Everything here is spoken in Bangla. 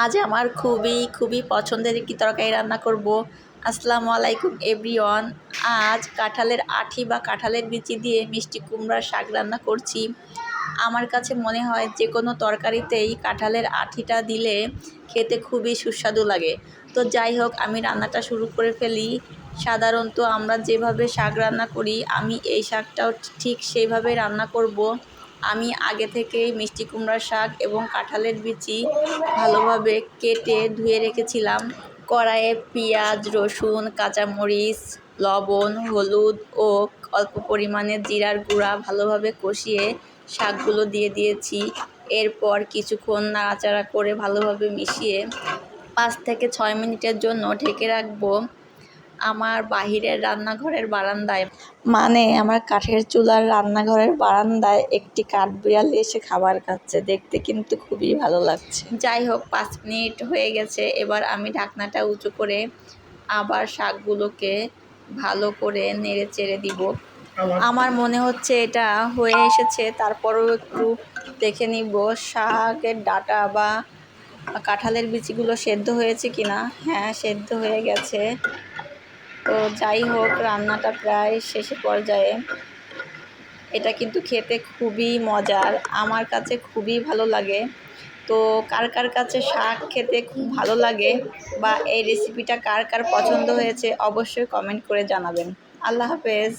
আজ আমার খুবই খুবই পছন্দের একটি তরকারি রান্না করব। আসসালামু আলাইকুম, এভরিওয়ান। আজ কাঁঠালের আঠি বা কাঁঠালের বিচি দিয়ে মিষ্টি কুমড়ার শাক রান্না করছি। আমার কাছে মনে হয় যে কোনো তরকারিতেই কাঁঠালের আঠিটা দিলে খেতে খুবই সুস্বাদু লাগে। তো যাই হোক, আমি রান্নাটা শুরু করে ফেলি। সাধারণত আমরা যেভাবে শাক রান্না করি, আমি এই শাকটাও ঠিক সেইভাবে রান্না করব। আমি আগে থেকেই মিষ্টি কুমড়ার শাক এবং কাঁঠালের বিচি ভালোভাবে কেটে ধুয়ে রেখেছিলাম। কড়াইয়ে পেঁয়াজ, রসুন, কাঁচামরিচ, লবণ, হলুদ ও অল্প পরিমাণে জিরার গুঁড়া ভালোভাবে কষিয়ে শাকগুলো দিয়ে দিয়েছি। এরপর কিছুক্ষণ নাড়াচাড়া করে ভালোভাবে মিশিয়ে পাঁচ থেকে ছয় মিনিটের জন্য ঢেকে রাখব। আমার বাহিরের রান্নাঘরের বারান্দায়। মানে আমার কাঠের চুলার রান্নাঘরের বারান্দায় একটি কাঠ কাঠবিড়াল এসে খাবার খাচ্ছে। দেখতে কিন্তু খুবই ভালো লাগছে। যাই হোক পাঁচ মিনিট হয়ে গেছে। এবার আমি ঢাকনাটা উঁচু করে আবার শাকগুলোকে ভালো করে নেড়ে চেড়ে দিব। আমার মনে হচ্ছে এটা হয়ে এসেছে। তারপরও একটু দেখে নিব শাকের ডাটা বা কাঁঠালের বিচিগুলো সেদ্ধ হয়েছে কিনা। হ্যাঁ সেদ্ধ হয়ে গেছে। তো যাই হোক, রান্নাটা প্রায় শেষে পর্যায়ে। এটা কিন্তু খেতে খুবই মজার, আমার কাছে খুবই ভালো লাগে। তো কার কার কাছে শাক খেতে খুব ভালো লাগে বা এই রেসিপিটা কার কার পছন্দ হয়েছে, অবশ্যই কমেন্ট করে জানাবেন। আল্লাহ হাফেজ।